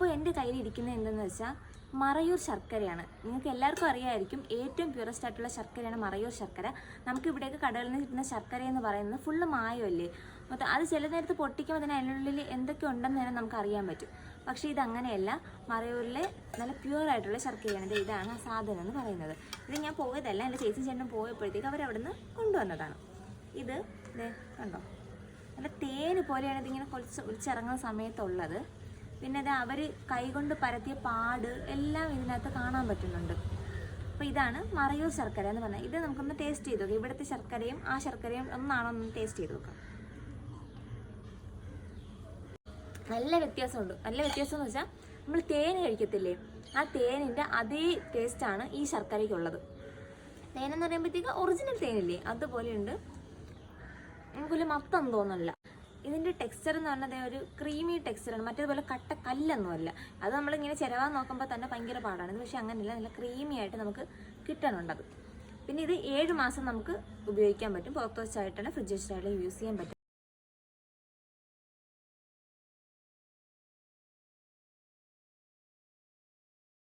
അപ്പോൾ എന്റെ കയ്യിൽ ഇരിക്കുന്നത് എന്തെന്ന് വെച്ചാൽ മറയൂർ ശർക്കരയാണ്. നിങ്ങൾക്ക് എല്ലാവർക്കും അറിയാമായിരിക്കും ഏറ്റവും പ്യൂറസ്റ്റ് ആയിട്ടുള്ള ശർക്കരയാണ് മറയൂർ ശർക്കര. നമുക്ക് ഇവിടെയൊക്കെ കടകളിൽ നിന്ന് കിട്ടുന്ന ശർക്കര എന്ന് പറയുന്നത് ഫുള്ള് മായമല്ലേ മൊത്തം അത് ചില നേരത്ത് പൊട്ടിക്കുമ്പോൾ തന്നെ അതിനുള്ളിൽ എന്തൊക്കെ ഉണ്ടെന്ന് തന്നെ നമുക്ക് അറിയാൻ പറ്റും. പക്ഷേ ഇതങ്ങനെയല്ല മറയൂരിലെ നല്ല പ്യൂർ ആയിട്ടുള്ള ശർക്കരയാണ്. ഇത് ഇതാണ് ആ സാധനം എന്ന് പറയുന്നത്. ഇത് ഞാൻ പോയതല്ല. എന്റെ ചേച്ചി ചേട്ടൻ പോയപ്പോഴത്തേക്ക് അവരവിടുന്ന് കൊണ്ടുവന്നതാണ്. ഇത് കണ്ടോ? നല്ല തേന് പോലെയാണ് ഇതിങ്ങനെ കുറച്ച് ഒളിച്ചിറങ്ങുന്ന സമയത്തുള്ളത്. പിന്നെ അത് അവർ കൈകൊണ്ട് പരത്തിയ പാട് എല്ലാം ഇതിനകത്ത് കാണാൻ പറ്റുന്നുണ്ട്. അപ്പോൾ ഇതാണ് മറയൂർ ശർക്കര എന്ന് പറഞ്ഞാൽ ഇത് നമുക്കൊന്ന് ടേസ്റ്റ് ചെയ്ത് നോക്കാം. ഇവിടുത്തെ ശർക്കരയും ആ ശർക്കരയും ഒന്നാണോ ഒന്ന് ടേസ്റ്റ് ചെയ്ത് നോക്കാം. നല്ല വ്യത്യാസമുണ്ട്. നല്ല വ്യത്യാസം എന്ന് വെച്ചാൽ നമ്മൾ തേൻ കഴിക്കത്തില്ലേ? ആ തേനിന്റെ അതേ ടേസ്റ്റാണ് ഈ ശർക്കരയ്ക്കുള്ളത്. തേനെന്ന് പറയുമ്പോഴത്തേക്ക് ഒറിജിനൽ തേനില്ലേ? അതുപോലെയുണ്ട്. നമുക്കൊരു മത്തം തോന്നില്ല ഇതിന്റെ ടെക്സ്ചർ എന്ന് പറഞ്ഞത് ഒരു ക്രീമി ടെക്സ്ചറാണ് മറ്റേതുപോലെ കട്ട കല്ലൊന്നുമല്ല അത് നമ്മളിങ്ങനെ ചിരവാൻ നോക്കുമ്പോൾ തന്നെ ഭയങ്കര പാടാണ്. ഇത് പക്ഷേ അങ്ങനെയല്ല. നല്ല ക്രീമി ആയിട്ട് നമുക്ക് കിട്ടാനുണ്ടത് പിന്നെ ഇത് ഏഴ് മാസം നമുക്ക് ഉപയോഗിക്കാൻ പറ്റും. പുറത്ത് വെച്ചായിട്ടാണ് ഫ്രിഡ്ജ് വെച്ചിട്ടായിട്ട് യൂസ് ചെയ്യാൻ പറ്റും.